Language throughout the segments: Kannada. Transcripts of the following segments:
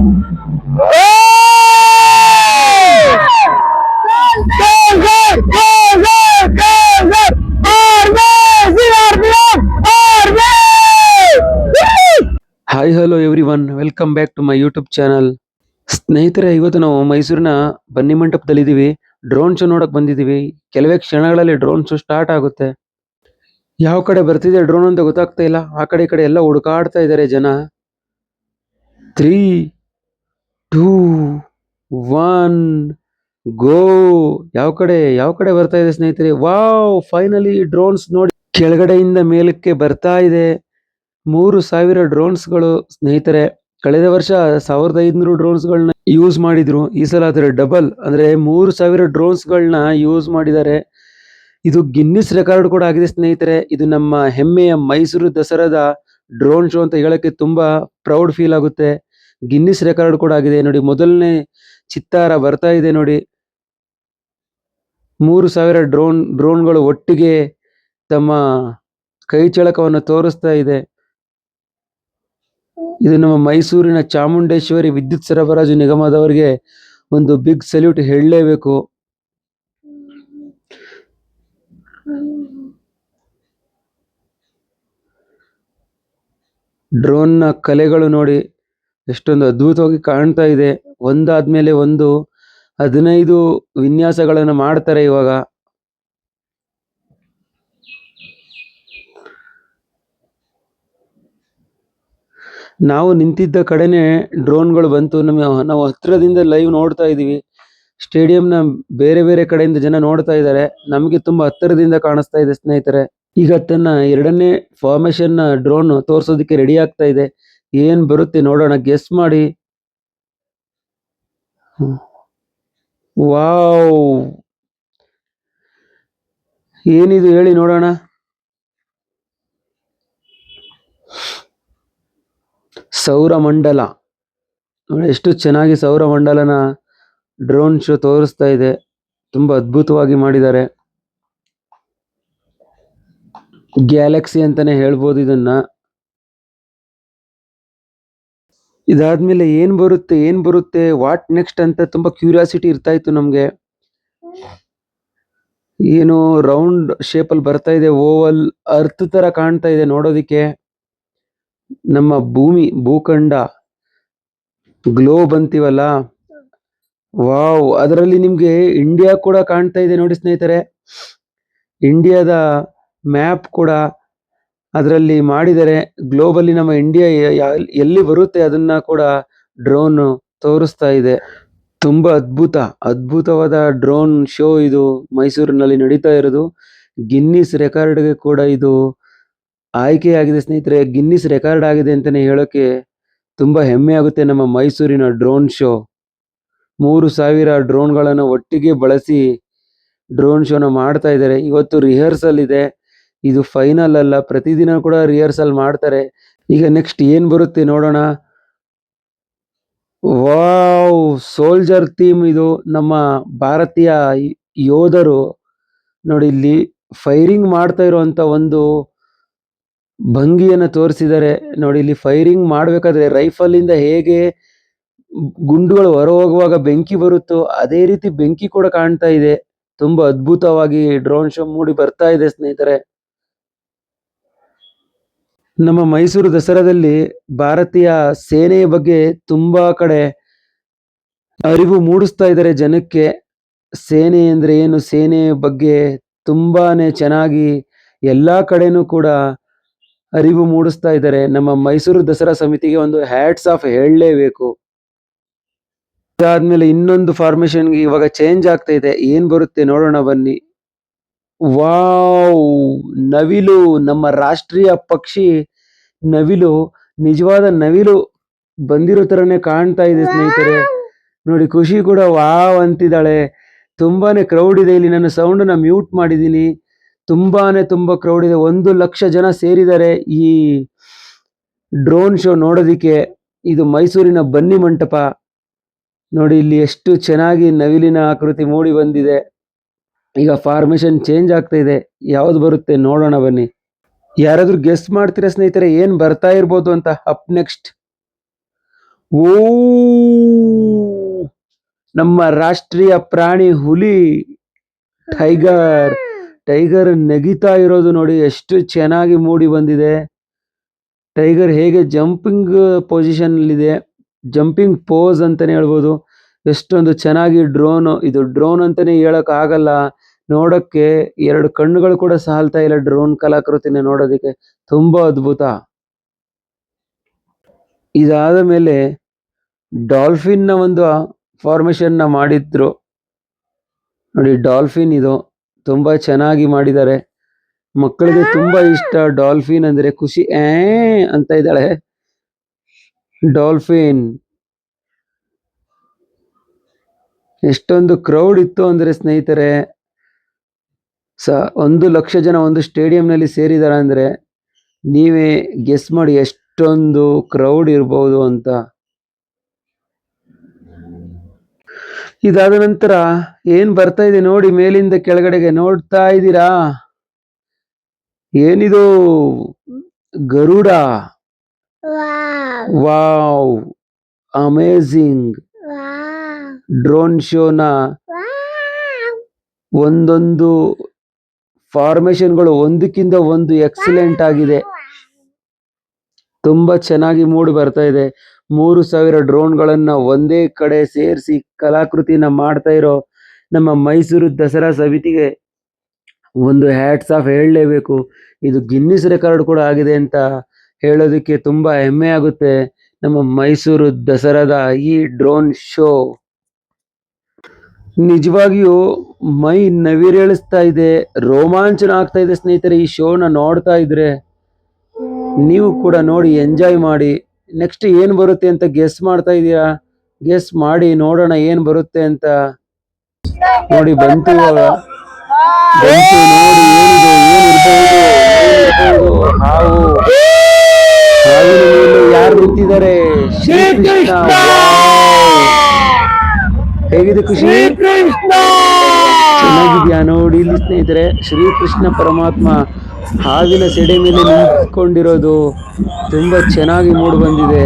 Hi hello everyone welcome back to my YouTube channel ಸ್ನೇಹಿತರೆ, ಇವತ್ತು ನಾವು ಮೈಸೂರಿನ ಬನ್ನಿ ಮಂಟಪದಲ್ಲಿದ್ದೀವಿ. ಡ್ರೋನ್ ಶೋ ನೋಡಕ್ ಬಂದಿದ್ದೀವಿ. ಕೆಲವೇ ಕ್ಷಣಗಳಲ್ಲಿ ಡ್ರೋನ್ ಶೋ ಸ್ಟಾರ್ಟ್ ಆಗುತ್ತೆ. ಯಾವ ಕಡೆ ಬರ್ತಿದೆ ಡ್ರೋನ್ ಅಂತ ಗೊತ್ತಾಗ್ತಾ ಇಲ್ಲ. ಆ ಕಡೆ ಈ ಕಡೆ ಎಲ್ಲ ಹುಡುಕಾಡ್ತಾ ಇದ್ದಾರೆ ಜನ. Three two, one, go. ಯಾವ ಕಡೆ ಯಾವ ಕಡೆ ಬರ್ತಾ ಇದೆ ಸ್ನೇಹಿತರೆ? ವಾವ್, ಫೈನಲಿ ಡ್ರೋನ್ಸ್ ನೋಡಿ. ಕೆಳಗಡೆಯಿಂದ ಮೇಲಕ್ಕೆ ಬರ್ತಾ ಇದೆ. ಮೂರು ಸಾವಿರ ಡ್ರೋನ್ಸ್ಗಳು ಸ್ನೇಹಿತರೆ. ಕಳೆದ ವರ್ಷ ಸಾವಿರದ ಐದುನೂರು ಡ್ರೋನ್ಸ್ಗಳನ್ನ ಯೂಸ್ ಮಾಡಿದ್ರು. ಈ ಸಲ ಅದರ ಡಬಲ್. ಅಂದ್ರೆ ಮೂರು ಸಾವಿರ ಡ್ರೋನ್ಸ್ಗಳನ್ನ ಯೂಸ್ ಮಾಡಿದ್ದಾರೆ. ಇದು ಗಿನ್ನಿಸ್ ರೆಕಾರ್ಡ್ ಕೂಡ ಆಗಿದೆ ಸ್ನೇಹಿತರೆ. ಇದು ನಮ್ಮ ಹೆಮ್ಮೆಯ ಮೈಸೂರು ದಸರಾದ ಡ್ರೋನ್ ಶೋ ಅಂತ ಹೇಳಕ್ಕೆ ತುಂಬಾ ಪ್ರೌಡ್ ಫೀಲ್ ಆಗುತ್ತೆ. ಗಿನ್ನಿಸ್ ರೆಕಾರ್ಡ್ ಕೂಡ ಆಗಿದೆ ನೋಡಿ. ಮೊದಲನೇ ಚಿತ್ತಾರ ಬರ್ತಾ ಇದೆ ನೋಡಿ. ಮೂರು ಸಾವಿರ ಡ್ರೋನ್ ಡ್ರೋನ್ಗಳು ಒಟ್ಟಿಗೆ ತಮ್ಮ ಕೈ ಚಳಕವನ್ನು ತೋರಿಸ್ತಾ ಇದೆ. ಇದು ನಮ್ಮ ಮೈಸೂರಿನ ಚಾಮುಂಡೇಶ್ವರಿ ವಿದ್ಯುತ್ ಸರಬರಾಜು ನಿಗಮದವರಿಗೆ ಒಂದು ಬಿಗ್ ಸಲ್ಯೂಟ್ ಹೇಳಲೇಬೇಕು. ಡ್ರೋನ್ನ ಕಲೆಗಳು ನೋಡಿ. ಎಷ್ಟೊಂದು ಅದ್ಭುತವಾಗಿ ಕಾಣ್ತಾ ಇದೆ. ಒಂದಾದ್ಮೇಲೆ ಒಂದು ಹದಿನೈದು ವಿನ್ಯಾಸಗಳನ್ನು ಮಾಡ್ತಾರೆ ಇವಾಗ. ನಾವು ನಿಂತಿದ್ದ ಕಡೆನೆ ಡ್ರೋನ್ಗಳು ಬಂತು. ನಮಗೆ ನಾವು ಹತ್ರದಿಂದ ಲೈವ್ ನೋಡ್ತಾ ಇದ್ದೀವಿ. ಸ್ಟೇಡಿಯಂನ ಬೇರೆ ಬೇರೆ ಕಡೆಯಿಂದ ಜನ ನೋಡ್ತಾ ಇದ್ದಾರೆ. ನಮಗೆ ತುಂಬಾ ಹತ್ತಿರದಿಂದ ಕಾಣಿಸ್ತಾ ಇದೆ ಸ್ನೇಹಿತರೆ. ಈಗ ತನ್ನ ಎರಡನೇ ಫಾರ್ಮೇಶನ್ ಡ್ರೋನ್ ತೋರಿಸೋದಕ್ಕೆ ರೆಡಿ ಆಗ್ತಾ ಇದೆ. ಏನ್ ಬರುತ್ತೆ ನೋಡೋಣ ಗೆಸ್ ಮಾಡಿ. ವಾವ್. ಏನಿದು ಹೇಳಿ ನೋಡೋಣ. ಸೌರಮಂಡಲ. ಎಷ್ಟು ಚೆನ್ನಾಗಿ ಸೌರಮಂಡಲನ ಡ್ರೋನ್ ಶೋ ತೋರಿಸ್ತಾ ಇದೆ. ತುಂಬಾ ಅದ್ಭುತವಾಗಿ ಮಾಡಿದ್ದಾರೆ. ಗ್ಯಾಲಕ್ಸಿ ಅಂತಾನೆ ಹೇಳ್ಬೋದು ಇದನ್ನ. ಇದಾದ್ಮೇಲೆ ಏನ್ ಬರುತ್ತೆ ಏನ್ ಬರುತ್ತೆ ವಾಟ್ ನೆಕ್ಸ್ಟ್ ಅಂತ ತುಂಬಾ ಕ್ಯೂರಿಯಾಸಿಟಿ ಇರ್ತಾ ಇತ್ತು ನಮ್ಗೆ. ಏನು ರೌಂಡ್ ಅಲ್ಲಿ ಬರ್ತಾ ಇದೆ ಓವಲ್ ಅರ್ತ್ ತರ ಕಾಣ್ತಾ ಇದೆ ನೋಡೋದಿಕ್ಕೆ. ನಮ್ಮ ಭೂಮಿ, ಭೂಖಂಡ ಗ್ಲೋಬ್ ಅಂತೀವಲ್ಲ? ವಾವ್, ಅದರಲ್ಲಿ ನಿಮ್ಗೆ ಇಂಡಿಯಾ ಕೂಡ ಕಾಣ್ತಾ ಇದೆ ನೋಡಿ ಸ್ನೇಹಿತರೆ. ಇಂಡಿಯಾದ ಮ್ಯಾಪ್ ಕೂಡ ಅದರಲ್ಲಿ ಮಾಡಿದರೆ ಗ್ಲೋಬಲಿ ನಮ್ಮ ಇಂಡಿಯಾ ಎಲ್ಲಿ ಬರುತ್ತೆ ಅದನ್ನ ಕೂಡ ಡ್ರೋನ್ ತೋರಿಸ್ತಾ ಇದೆ. ತುಂಬಾ ಅದ್ಭುತ, ಅದ್ಭುತವಾದ ಡ್ರೋನ್ ಶೋ ಇದು ಮೈಸೂರಿನಲ್ಲಿ ನಡೀತಾ ಇರೋದು. ಗಿನ್ನಿಸ್ ರೆಕಾರ್ಡ್ಗೆ ಕೂಡ ಇದು ಆಯ್ಕೆಯಾಗಿದೆ ಸ್ನೇಹಿತರೆ. ಗಿನ್ನಿಸ್ ರೆಕಾರ್ಡ್ ಆಗಿದೆ ಅಂತಾನೆ ಹೇಳೋಕೆ ತುಂಬಾ ಹೆಮ್ಮೆ ಆಗುತ್ತೆ ನಮ್ಮ ಮೈಸೂರಿನ ಡ್ರೋನ್ ಶೋ. ಮೂರು ಸಾವಿರ ಡ್ರೋನ್ಗಳನ್ನು ಒಟ್ಟಿಗೆ ಬಳಸಿ ಡ್ರೋನ್ ಶೋನ ಮಾಡ್ತಾ ಇದ್ದಾರೆ. ಇವತ್ತು ರಿಹರ್ಸಲ್ ಇದೆ. ಇದು ಫೈನಲ್ ಅಲ್ಲ. ಪ್ರತಿದಿನ ಕೂಡ ರಿಹರ್ಸಲ್ ಮಾಡ್ತಾರೆ. ಈಗ ನೆಕ್ಸ್ಟ್ ಏನ್ ಬರುತ್ತೆ ನೋಡೋಣ. ವಾವ್ ಸೋಲ್ಜರ್ ಥೀಮ್ ಇದು ನಮ್ಮ ಭಾರತೀಯ ಯೋಧರು. ನೋಡಿ ಇಲ್ಲಿ ಫೈರಿಂಗ್ ಮಾಡ್ತಾ ಇರುವಂತ ಒಂದು ಭಂಗಿಯನ್ನು ತೋರಿಸಿದ್ದಾರೆ. ನೋಡಿ ಇಲ್ಲಿ ಫೈರಿಂಗ್ ಮಾಡಬೇಕಾದ್ರೆ ರೈಫಲ್ ಇಂದ ಹೇಗೆ ಗುಂಡುಗಳು ಹೊರ ಹೋಗುವಾಗ ಬೆಂಕಿ ಬರುತ್ತೋ ಅದೇ ರೀತಿ ಬೆಂಕಿ ಕೂಡ ಕಾಣ್ತಾ ಇದೆ. ತುಂಬಾ ಅದ್ಭುತವಾಗಿ ಡ್ರೋನ್ ಶೋ ಮೂಡಿ ಬರ್ತಾ ಇದೆ ಸ್ನೇಹಿತರೆ. ನಮ್ಮ ಮೈಸೂರು ದಸರಾದಲ್ಲಿ ಭಾರತೀಯ ಸೇನೆಯ ಬಗ್ಗೆ ತುಂಬಾ ಕಡೆ ಅರಿವು ಮೂಡಿಸ್ತಾ ಇದ್ದಾರೆ ಜನಕ್ಕೆ. ಸೇನೆ ಅಂದ್ರೆ ಏನು? ಸೇನೆ ಬಗ್ಗೆ ತುಂಬಾನೇ ಚೆನ್ನಾಗಿ ಎಲ್ಲಾ ಕಡೆನೂ ಕೂಡ ಅರಿವು ಮೂಡಿಸ್ತಾ ಇದ್ದಾರೆ. ನಮ್ಮ ಮೈಸೂರು ದಸರಾ ಸಮಿತಿಗೆ ಒಂದು ಹ್ಯಾಟ್ಸ್ ಆಫ್ ಹೇಳಲೇಬೇಕು. ಅದಾದ್ಮೇಲೆ ಇನ್ನೊಂದು ಫಾರ್ಮೇಶನ್ಗೆ ಇವಾಗ ಚೇಂಜ್ ಆಗ್ತಾ ಇದೆ. ಏನ್ ಬರುತ್ತೆ ನೋಡೋಣ ಬನ್ನಿ. ವಾವ್, ನವಿಲು, ನಮ್ಮ ರಾಷ್ಟ್ರೀಯ ಪಕ್ಷಿ ನವಿಲು, ನಿಜವಾದ ನವಿಲು ಬಂದಿರೋ ತರನೇ ಕಾಣ್ತಾ ಇದೆ ಸ್ನೇಹಿತರೆ. ನೋಡಿ, ಖುಷಿ ಕೂಡ ವಾವ್ ಅಂತಿದ್ದಾಳೆ. ತುಂಬಾನೇ ಕ್ರೌಡ್ ಇದೆ ಇಲ್ಲಿ. ನನ್ನ ಸೌಂಡ್ನ ಮ್ಯೂಟ್ ಮಾಡಿದೀನಿ ತುಂಬಾನೇ ತುಂಬಾ ಕ್ರೌಡ್ ಇದೆ. ಒಂದು ಲಕ್ಷ ಜನ ಸೇರಿದ್ದಾರೆ ಈ ಡ್ರೋನ್ ಶೋ ನೋಡೋದಿಕ್ಕೆ. ಇದು ಮೈಸೂರಿನ ಬನ್ನಿ ಮಂಟಪ. ನೋಡಿ, ಇಲ್ಲಿ ಎಷ್ಟು ಚೆನ್ನಾಗಿ ನವಿಲಿನ ಆಕೃತಿ ಮೂಡಿ ಬಂದಿದೆ. ಈಗ ಫಾರ್ಮೇಶನ್ ಚೇಂಜ್ ಆಗ್ತಾ ಇದೆ. ಯಾವ್ದು ಬರುತ್ತೆ ನೋಡೋಣ ಬನ್ನಿ. ಯಾರಾದರೂ ಗೆಸ್ಟ್ ಮಾಡ್ತೀರಾ ಸ್ನೇಹಿತರೆ, ಏನು ಬರ್ತಾ ಇರ್ಬೋದು ಅಂತ ಅಪ್ ನೆಕ್ಸ್ಟ್ ಓ, ನಮ್ಮ ರಾಷ್ಟ್ರೀಯ ಪ್ರಾಣಿ ಹುಲಿ ಟೈಗರ್ ಟೈಗರ್ ನೆಗಿತಾ ಇರೋದು ನೋಡಿ, ಎಷ್ಟು ಚೆನ್ನಾಗಿ ಮೂಡಿ ಬಂದಿದೆ. ಟೈಗರ್ ಹೇಗೆ ಜಂಪಿಂಗ್ ಪೊಸಿಷನ್ ಇದೆ ಜಂಪಿಂಗ್ ಪೋಸ್ ಅಂತಾನೆ ಹೇಳ್ಬೋದು. ಎಷ್ಟೊಂದು ಚೆನ್ನಾಗಿ ಡ್ರೋನ್, ಇದು ಡ್ರೋನ್ ಅಂತಾನೆ ಹೇಳಕ್ ಆಗಲ್ಲ. ನೋಡಕ್ಕೆ ಎರಡು ಕಣ್ಣುಗಳು ಕೂಡ ಸಾಲ್ತಾ ಇಲ್ಲ ಡ್ರೋನ್ ಕಲಾಕೃತಿನ ನೋಡೋದಕ್ಕೆ. ತುಂಬಾ ಅದ್ಭುತ. ಇದಾದ ಮೇಲೆ ಡಾಲ್ಫಿನ್ನ ಒಂದು ಫಾರ್ಮೇಶನ್ನ ಮಾಡಿದ್ರು. ನೋಡಿ, ಡಾಲ್ಫಿನ್ ಇದು ತುಂಬಾ ಚೆನ್ನಾಗಿ ಮಾಡಿದ್ದಾರೆ. ಮಕ್ಕಳಿಗೆ ತುಂಬಾ ಇಷ್ಟ ಡಾಲ್ಫಿನ್ ಅಂದ್ರೆ ಖುಷಿ. ಏ, ಅಂತ ಇದ್ದಾಳೆ. ಡಾಲ್ಫಿನ್. ಎಷ್ಟೊಂದು ಕ್ರೌಡ್ ಇತ್ತು ಅಂದ್ರೆ ಸ್ನೇಹಿತರೆ. ಸ ಒಂದು ಲಕ್ಷ ಜನ ಒಂದು ಸ್ಟೇಡಿಯಂನಲ್ಲಿ ಸೇರಿದಾರೆ ಅಂದ್ರೆ ನೀವೇ ಗೆಸ್ ಮಾಡಿ ಎಷ್ಟೊಂದು ಕ್ರೌಡ್ ಇರ್ಬೋದು ಅಂತ. ಇದಾದ ನಂತರ ಏನ್ ಬರ್ತಾ ಇದೆ ನೋಡಿ ಮೇಲಿಂದ ಕೆಳಗಡೆಗೆ ನೋಡ್ತಾ ಇದ್ದೀರಾ? ಏನಿದು? ಗರುಡ. ವಾವ್. ಅಮೇಝಿಂಗ್. ಡ್ರೋನ್ ಶೋನ ಒಂದೊಂದು ಒಂದೊಂದು ಫಾರ್ಮೇಶನ್ಗಳು ಒಂದಕ್ಕಿಂತ ಒಂದು ಎಕ್ಸಲೆಂಟ್ ಆಗಿದೆ. ತುಂಬಾ ಚೆನ್ನಾಗಿ ಮೂಡಿ ಬರ್ತಾ ಇದೆ. ಮೂರು ಸಾವಿರ ಡ್ರೋನ್ಗಳನ್ನ ಒಂದೇ ಕಡೆ ಸೇರಿಸಿ ಕಲಾಕೃತಿನ ಮಾಡ್ತಾ ಇರೋ ನಮ್ಮ ಮೈಸೂರು ದಸರಾ ಸಮಿತಿಗೆ ಒಂದು ಹ್ಯಾಟ್ಸ್ ಆಫ್ ಹೇಳಲೇಬೇಕು. ಇದು ಗಿನ್ನಿಸ್ ರೆಕಾರ್ಡ್ ಕೂಡ ಆಗಿದೆ ಅಂತ ಹೇಳೋದಕ್ಕೆ ತುಂಬಾ ಹೆಮ್ಮೆ ಆಗುತ್ತೆ. ನಮ್ಮ ಮೈಸೂರು ದಸರಾದ ಈ ಡ್ರೋನ್ ಶೋ. ನಿಜವಾಗಿಯೂ ಮೈ ನವಿರೇಳಿಸ್ತಾ ಇದೆ ರೋಮಾಂಚನ ಆಗ್ತಾ ಇದೆ ಸ್ನೇಹಿತರೆ ಈ ಶೋನ ನೋಡ್ತಾ ಇದ್ರೆ ನೀವು ಕೂಡ ನೋಡಿ ಎಂಜಾಯ್ ಮಾಡಿ. ನೆಕ್ಸ್ಟ್ ಏನ್ ಬರುತ್ತೆ ಅಂತ ಗೆಸ್ ಮಾಡ್ತಾ ಇದೀರಾ? ಗೆಸ್ ಮಾಡಿ ನೋಡೋಣ ಏನ್ ಬರುತ್ತೆ ಅಂತ. ನೋಡಿ ಬಂತು ಇವಾಗ. ಬಂತು ನೋಡಿ ಏನಿದೆ ಏನಿರ್ಬಹುದು ಏನಿರ್ಬಹುದು ಹಾವು. ಹಾವಿನ ಮೇಲೆ ಯಾರು ನಿಂತಿದ್ದಾರೆ ಶ್ರೀಕೃಷ್ಣ. ಹೇಗಿದೆ ಖುಷಿ? ಚೆನ್ನಾಗಿದ್ಯಾ ನೋಡಿ ಇಲ್ಲಿ ಸ್ನೇಹಿತರೆ? ಶ್ರೀಕೃಷ್ಣ ಪರಮಾತ್ಮ ಹಾವಿನ ಸೆಡೆ ಮೇಲೆ ನಿಂತ್ಕೊಂಡಿರೋದು ತುಂಬ ಚೆನ್ನಾಗಿ ಮೂಡ್ ಬಂದಿದೆ.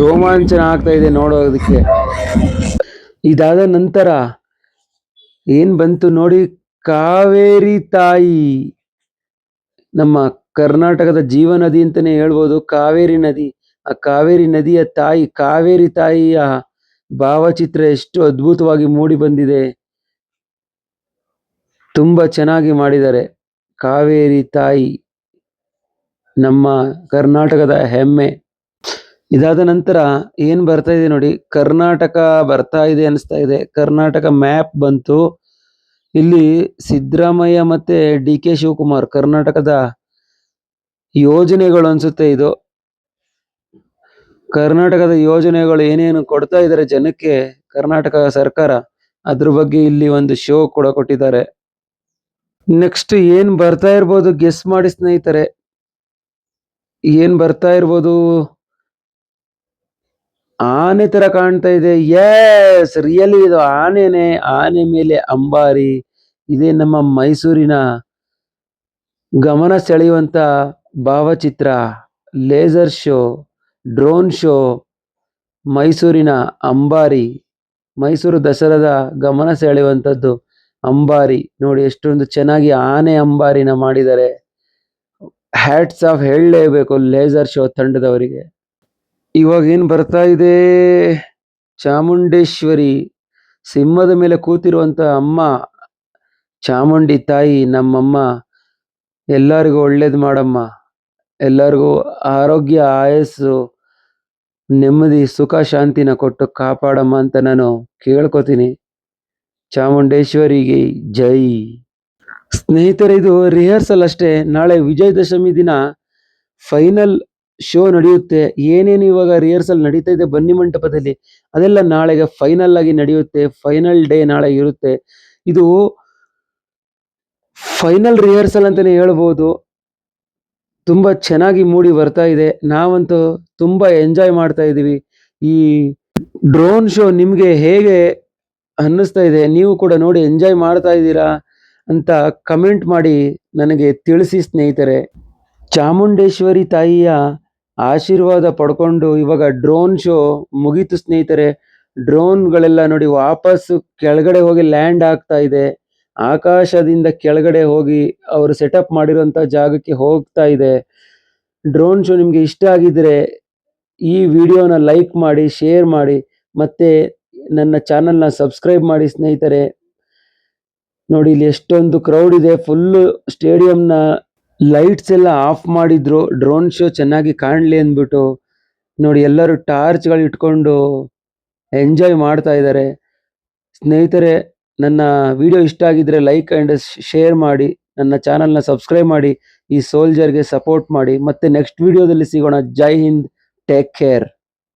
ರೋಮಾಂಚನ ಆಗ್ತಾ ಇದೆ ನೋಡೋದಕ್ಕೆ. ಇದಾದ ನಂತರ ಏನ್ ಬಂತು ನೋಡಿ ಕಾವೇರಿ ತಾಯಿ. ನಮ್ಮ ಕರ್ನಾಟಕದ ಜೀವ ನದಿ ಅಂತಾನೆ ಹೇಳ್ಬೋದು. ಕಾವೇರಿ ನದಿ. ಆ ಕಾವೇರಿ ನದಿಯ ತಾಯಿ ಕಾವೇರಿ ತಾಯಿಯ ಭಾವಚಿತ್ರ ಎಷ್ಟು ಅದ್ಭುತವಾಗಿ ಮೂಡಿ ಬಂದಿದೆ. ತುಂಬಾ ಚೆನ್ನಾಗಿ ಮಾಡಿದ್ದಾರೆ. ಕಾವೇರಿ ತಾಯಿ, ನಮ್ಮ ಕರ್ನಾಟಕದ ಹೆಮ್ಮೆ. ಇದಾದ ನಂತರ ಏನ್ ಬರ್ತಾ ಇದೆ ನೋಡಿ, ಕರ್ನಾಟಕ ಬರ್ತಾ ಇದೆ ಅನಿಸ್ತಾ ಇದೆ. ಕರ್ನಾಟಕ ಮ್ಯಾಪ್ ಬಂತು. ಇಲ್ಲಿ ಸಿದ್ದರಾಮಯ್ಯ ಮತ್ತೆ ಡಿ ಕೆ ಶಿವಕುಮಾರ್ ಕರ್ನಾಟಕದ ಯೋಜನೆಗಳು ಅನ್ಸುತ್ತೆ ಇದು. ಕರ್ನಾಟಕದ ಯೋಜನೆಗಳು ಏನೇನು ಕೊಡ್ತಾ ಇದ್ದಾರೆ ಜನಕ್ಕೆ, ಕರ್ನಾಟಕ ಸರ್ಕಾರ, ಅದ್ರ ಬಗ್ಗೆ ಇಲ್ಲಿ ಒಂದು ಶೋ ಕೂಡ ಕೊಟ್ಟಿದ್ದಾರೆ. ನೆಕ್ಸ್ಟ್ ಏನ್ ಬರ್ತಾ ಇರ್ಬೋದು ಗೆಸ್ ಮಾಡಿ ಸ್ನೇಹಿತರೆ. ಏನ್ ಬರ್ತಾ ಇರ್ಬೋದು? ಆನೆ ತರ ಕಾಣ್ತಾ ಇದೆ. ಎಸ್ ರಿಯಲಿ ಇದು ಆನೆನೆ. ಆನೆ ಮೇಲೆ ಅಂಬಾರಿ. ಇದೇ ನಮ್ಮ ಮೈಸೂರಿನ ಗಮನ ಸೆಳೆಯುವಂತ ಭಾವಚಿತ್ರ. ಲೇಸರ್ ಶೋ ಡ್ರೋನ್ ಶೋ, ಮೈಸೂರಿನ ಅಂಬಾರಿ. ಮೈಸೂರು ದಸರಾದ ಗಮನ ಸೆಳೆಯುವಂಥದ್ದು ಅಂಬಾರಿ. ನೋಡಿ ಎಷ್ಟೊಂದು ಚೆನ್ನಾಗಿ ಆನೆ ಅಂಬಾರಿನ ಮಾಡಿದ್ದಾರೆ. ಹ್ಯಾಟ್ಸ್ ಆಫ್ ಹೇಳಲೇಬೇಕು ಲೇಸರ್ ಶೋ ತಂಡದವರಿಗೆ. ಇವಾಗ ಏನು ಬರ್ತಾ ಇದೆ? ಚಾಮುಂಡೇಶ್ವರಿ. ಸಿಂಹದ ಮೇಲೆ ಕೂತಿರುವಂಥ ಅಮ್ಮ, ಚಾಮುಂಡಿ ತಾಯಿ, ನಮ್ಮಮ್ಮ. ಎಲ್ಲರಿಗೂ ಒಳ್ಳೇದು ಮಾಡಮ್ಮ. ಎಲ್ಲರಿಗೂ ಆರೋಗ್ಯ, ಆಯಸ್ಸು. ನೆಮ್ಮದಿ, ಸುಖ, ಶಾಂತಿನ ಕೊಟ್ಟು ಕಾಪಾಡಮ್ಮ ಅಂತ ನಾನು ಕೇಳ್ಕೊತೀನಿ. ಚಾಮುಂಡೇಶ್ವರಿಗೆ ಜೈ. ಸ್ನೇಹಿತರೆ, ಇದು ರಿಹರ್ಸಲ್ ಅಷ್ಟೇ. ನಾಳೆ ವಿಜಯದಶಮಿ ದಿನ. ಫೈನಲ್ ಶೋ ನಡೆಯುತ್ತೆ. ಏನೇನು ಇವಾಗ ರಿಹರ್ಸಲ್ ನಡೀತಾ ಇದೆ ಬನ್ನಿ ಮಂಟಪದಲ್ಲಿ. ಅದೆಲ್ಲ ನಾಳೆಗೆ ಫೈನಲ್ ಆಗಿ ನಡೆಯುತ್ತೆ. ಫೈನಲ್ ಡೇ ನಾಳೆ ಇರುತ್ತೆ. ಇದು ಫೈನಲ್ ರಿಹರ್ಸಲ್ ಅಂತಾನೆ ಹೇಳ್ಬೋದು. ತುಂಬಾ ಚೆನ್ನಾಗಿ ಮೂಡಿ ಬರ್ತಾ ಇದೆ. ನಾವಂತೂ ತುಂಬ ಎಂಜಾಯ್ ಮಾಡ್ತಾ ಇದ್ದೀವಿ. ಈ ಡ್ರೋನ್ ಶೋ ನಿಮಗೆ ಹೇಗೆ ಅನ್ನಿಸ್ತಾ ಇದೆ? ನೀವು ಕೂಡ ನೋಡಿ ಎಂಜಾಯ್ ಮಾಡ್ತಾ ಇದ್ದೀರಾ ಅಂತ ಕಮೆಂಟ್ ಮಾಡಿ ನನಗೆ ತಿಳಿಸಿ ಸ್ನೇಹಿತರೆ. ಚಾಮುಂಡೇಶ್ವರಿ ತಾಯಿಯ ಆಶೀರ್ವಾದ ಪಡ್ಕೊಂಡು ಇವಾಗ ಡ್ರೋನ್ ಶೋ ಮುಗೀತು ಸ್ನೇಹಿತರೆ. ಡ್ರೋನ್ಗಳೆಲ್ಲ ನೋಡಿ ವಾಪಸ್ಸು ಕೆಳಗಡೆ ಹೋಗಿ ಲ್ಯಾಂಡ್ ಆಗ್ತಾ ಇದೆ. ಆಕಾಶದಿಂದ ಕೆಳಗಡೆ ಹೋಗಿ ಅವರು ಸೆಟಪ್ ಮಾಡಿರುವಂತಹ ಜಾಗಕ್ಕೆ ಹೋಗ್ತಾ ಇದೆ. ಡ್ರೋನ್ ಶೋ ನಿಮ್ಗೆ ಇಷ್ಟ ಆಗಿದ್ರೆ ಈ ವಿಡಿಯೋನ ಲೈಕ್ ಮಾಡಿ ಶೇರ್ ಮಾಡಿ, ಮತ್ತೆ ನನ್ನ ಚಾನಲ್ನ ಸಬ್ಸ್ಕ್ರೈಬ್ ಮಾಡಿ ಸ್ನೇಹಿತರೆ. ನೋಡಿ ಇಲ್ಲಿ ಎಷ್ಟೊಂದು ಕ್ರೌಡ್ ಇದೆ. ಫುಲ್ ಸ್ಟೇಡಿಯಂನ ಲೈಟ್ಸ್ ಎಲ್ಲ ಆಫ್ ಮಾಡಿದ್ರು. ಡ್ರೋನ್ ಶೋ ಚೆನ್ನಾಗಿ ಕಾಣಲಿ ಅಂದ್ಬಿಟ್ಟು. ನೋಡಿ ಎಲ್ಲರೂ ಟಾರ್ಚ್ಗಳು ಇಟ್ಕೊಂಡು ಎಂಜಾಯ್ ಮಾಡ್ತಾ ಇದ್ದಾರೆ. ಸ್ನೇಹಿತರೆ ನನ್ನ ವಿಡಿಯೋ ಇಷ್ಟ ಆಗಿದ್ರೆ ಲೈಕ್ ಆ್ಯಂಡ್ ಶೇರ್ ಮಾಡಿ, ನನ್ನ ಚಾನಲ್ನ ಸಬ್ಸ್ಕ್ರೈಬ್ ಮಾಡಿ, ಈ ಸೋಲ್ಜರ್ಗೆ ಸಪೋರ್ಟ್ ಮಾಡಿ. ಮತ್ತೆ ನೆಕ್ಸ್ಟ್ ವಿಡಿಯೋದಲ್ಲಿ ಸಿಗೋಣ. ಜೈ ಹಿಂದ್. Take care